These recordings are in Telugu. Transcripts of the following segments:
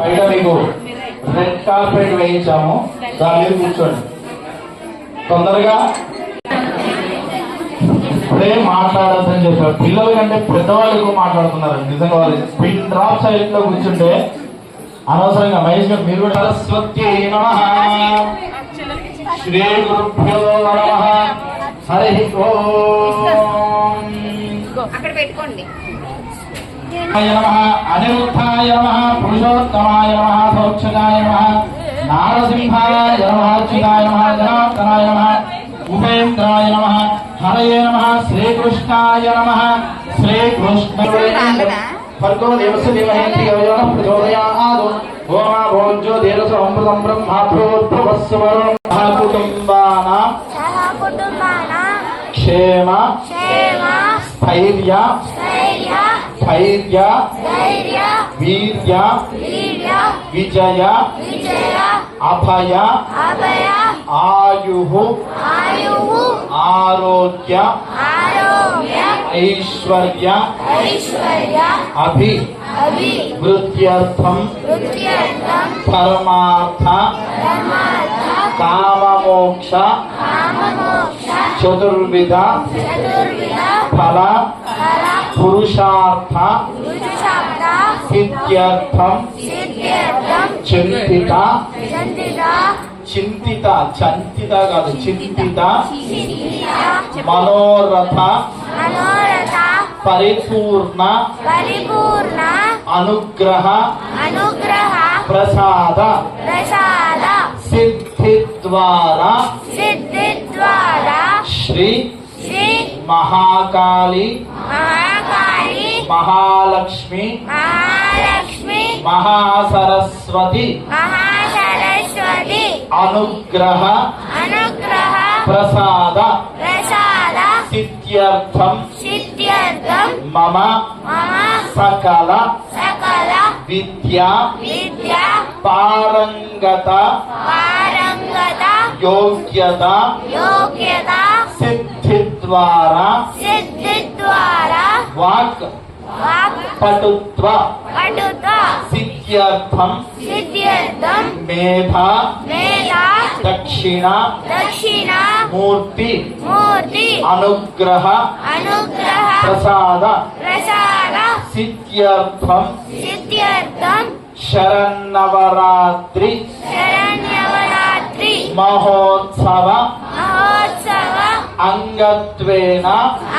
బయట మీకు రెడ్ కార్పెట్ వేయించాము. దాని మీద కూర్చోండి. తొందరగా ఇప్పుడే మాట్లాడొద్దని చెప్పారు. పిల్లల కంటే పెద్దవాళ్ళు ఎక్కువ మాట్లాడుతున్నారు నిజంగా వాళ్ళు పిన్ డ్రాప్ సైలెంట్లో కూర్చుంటే అనవసరంగా. మహేష్ గారు మీరు కూడా సరస్వతి శ్రీ గురుభ్యో నమః. హరి ఓం. అక్కడ పెట్టుకోండి. అయ నమః అనిరుద్ధాయ నమః. పురుషోత్తమాయ నమః సౌక్షజాయ నమః నారసింహాయ నమః అచ్యుతాయ నమః జనార్దనాయ నమః ఉపేంద్రాయ నమః హరయే నమః శ్రీకృష్ణాయ నమః శ్రీకృష్ణ భర్గో దేవస్య దేవహేంద్రి యోజన ప్రచోదయాదు ఓమా భోజ్యో దేవస అమృతం బ్రహ్మాభ్యోద్భవస్వరం కుటుంబానాం క్షేమ క్షేమ స్థైర్య స్థైర్య ధైర్య ధైర్య వీర్య విజయ విజయ అభయ ఆయు ఆరోగ్య ఆరోగ్య ఐశ్వర్య ఐశ్వర్య అభి అభి వృత్యర్థం పరమార్థ కామమోక్ష చతుర్విధ ఫల పురుషార్థ సిద్ధ్యర్థం చింతిత చింతిత చంతిత కాదు చింతిత మనోరథ పరిపూర్ణ పరిపూర్ణ అనుగ్రహ అనుగ్రహ ప్రసాద ప్రసాద సిద్ధి ద్వారా సిద్ధి ద్వారా శ్రీ శ్రీ మహాకాళి మహాకాళి మహాలక్ష్మి మహాలక్ష్మి మహాసరస్వతి మహాసరస్వతి అనుగ్రహ అనుగ్రహ ప్రసాద ప్రసాద సిద్ధ్యర్థం సిద్ధ్యర్థం మమ మమ సకల సకల విద్యా విద్య పారంగత పారంగత యోగ్యత యోగ్యత సిద్ధి ద్వారా పటుత్వ పటుత సిద్ధ్యర్థం సిద్ధ్యర్థం మేధ వేద దక్షిణ దక్షిణ మూర్తి మూర్తి అనుగ్రహ అనుగ్రహ ప్రసాద ప్రసాద సిద్ధ్యర్థం సిద్ధ్యర్థం శరన్నవరాత్రి శరణ్యవరాత్రి మహోత్సవ మహోత్సవ అంగత్వేన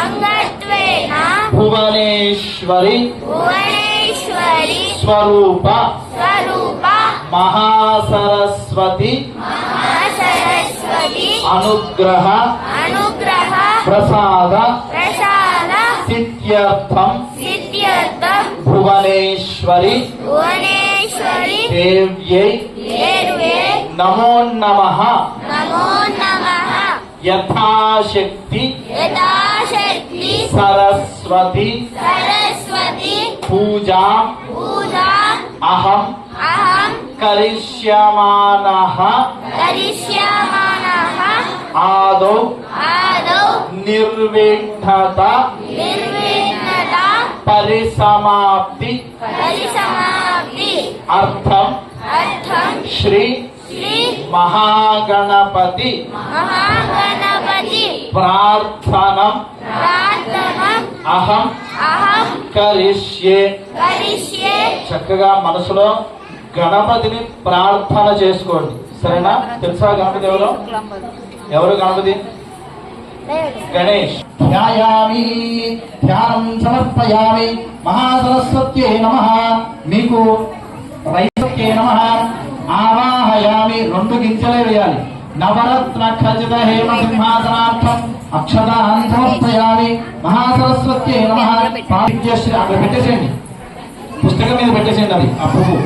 అంగత్వేన భువనేశ్వరి భువనేశ్వరి స్వరూప స్వరూప మహాసరస్వతి మహాసరస్వతి అనుగ్రహ అనుగ్రహ ప్రసాద ప్రసాద సిద్ధ్యర్థం సిద్ధ్యర్థం భువనేశ్వరి భువనేశ్వరి దేవ్యై దేవే నమో నమ నమో నమః యథాశక్తి యథాశక్తి सरस्वती। सरस्वती। पूजा पूजा अहम। अहम। करिष्यमानः। करिष्यमानः। आदौ। आदो। निर्विघ्नता। निर्विघ्नता। परिसमाप्ति। परिसमाप्ति। अर्थम। अर्थम। श्री। श्री। महागणपति। महागणपति। प्रार्थना అహం. అహం. కరిష్యే కరిష్యే చక్కగా మనసులో గణపతిని ప్రార్థన చేసుకోండి. సరేనా? తెలుసా గణపతి ఎవరు? ఎవరు గణపతి? గణేష్. ధ్యాయామి. ధ్యానం సమర్పయామి. మహాసరస్వత్యే నమ. మీకు రైతకే నమ. ఆవాహయామి. రెండు గింజలే వేయాలి. నవరత్న ఖచ్చిత హేమ సింహాసనార్థం. అక్షరాన్ని సమర్పయామి మహాసరస్వత్యే నమ. పాఠ్యశ్రీ అక్కడ పెట్టేసేయండి. పుస్తకం మీద పెట్టేసేయండి అది ఆ పువ్వు.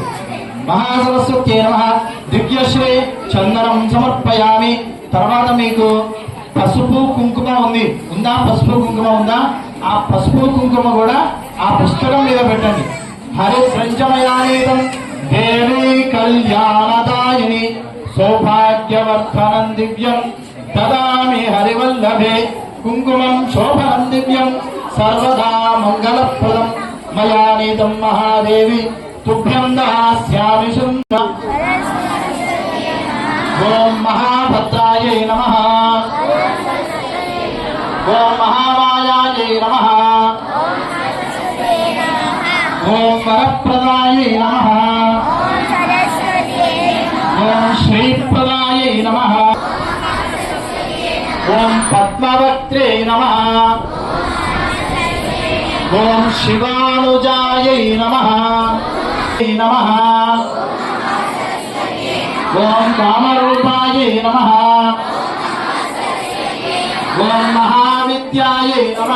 మహాసరస్వత్యే నమ. దివ్యశ్రీ చందనం సమర్పయామి. తర్వాత మీకు పసుపు కుంకుమ ఉంది. ఉందా? పసుపు కుంకుమ ఉందా? ఆ పసుపు కుంకుమ కూడా ఆ పుస్తకం మీద పెట్టండి. హరి సంచమయానేతం దేవీ కళ్యాణదాయిని. సౌభాగ్యవర్ధనం దివ్యం. దదామి హరివల్లభే కుంకుమం శోభనం దివ్యం సర్వదా మంగళప్రదం. మయా నీతం మహాదేవి తుభ్యం దాస్యామి ఓం మహాభద్రాయ నమ. ఓం మహామాయాయ నమ. ఓం వరప్రదాయ నమ. ఓం శ్రీప్రదాయ ఓం పద్మవక్త్రే నమ ఓం శివానుజాయ నమ నమ ఓం కామరూపాయ నమ ఓం మహావిద్యాయ నమ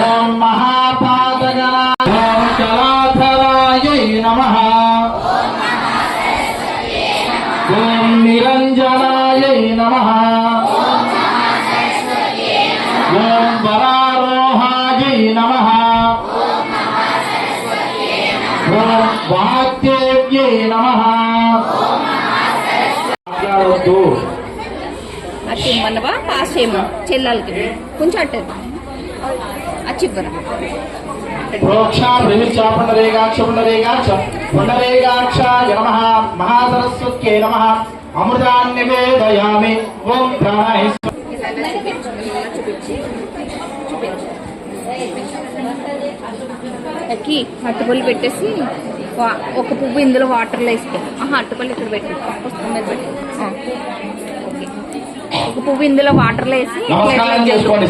ఓం మహాపాదగణ ఓం కళాధరాయ నమ ఓం నిరంజనాయ నమ. ఓం వరారోహాయ నమ. ఓం వాగ్దేవ్యై నమ. మాట్లాడవద్దు అచ్చి పాస్ చేయమా చెల్లెలకి. కొంచెం అట్టారు అచ్చి ఇవ్వరా ప్రోక్ష బృహిశ్చ పుండరేగాక్ష పుండరేగాక్ష పుండరేగాక్షాయ నమ మహాసరస్వత్యై నమ. అమృతాన్ని నివేదయామి. ఓం అట్టుపల్లి పెట్టేసి ఒక పువ్వు ఇందులో వాటర్లో వేసుకో. ఆహా అట్టుపల్లి ఇక్కడ పెట్టు. పుస్తకం మీద పెట్టు. ఆ. ఓకే. ఒక పువ్వు ఇందులో వాటర్లో వేసి చేసుకోండి.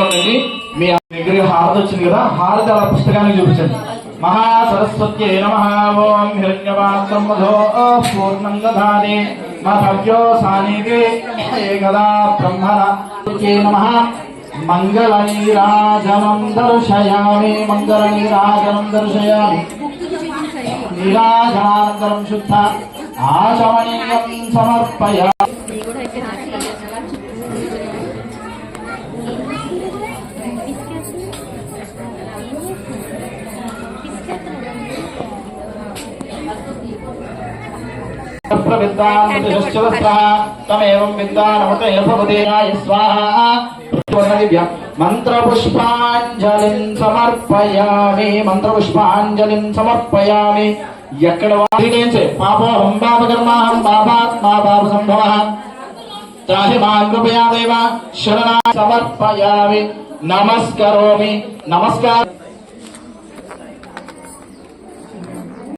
ఉండండి. మీ దగ్గర హారతి వచ్చింది కదా? హారతి అలా పుస్తకానికి చూపించండి. మహా సరస్వత్యై నమ ఓం హిరణ్యపాత్రం మధో పూర్ణం సానిదే ఏకదా బ్రహ్మణ నమ. మంగళనీరాజనం దర్శయామి మంగళనీరాజనం దర్శయామి. నీరాజనానంతరం శుద్ధ ఆచమనీయం సమర్పయ మంత్రపుష్పాంజలిం సమర్పయామి మంత్రపుష్పాంజలిం సమర్పయామి ఎక్కడ వాడినేంచే పాపోహం పాపకర్మాహం పాపాత్మా పాప సంభవ త్రాహి మాం కృపయా దేవ శరణా సమర్పయామి నమస్కరోమి నమస్కారం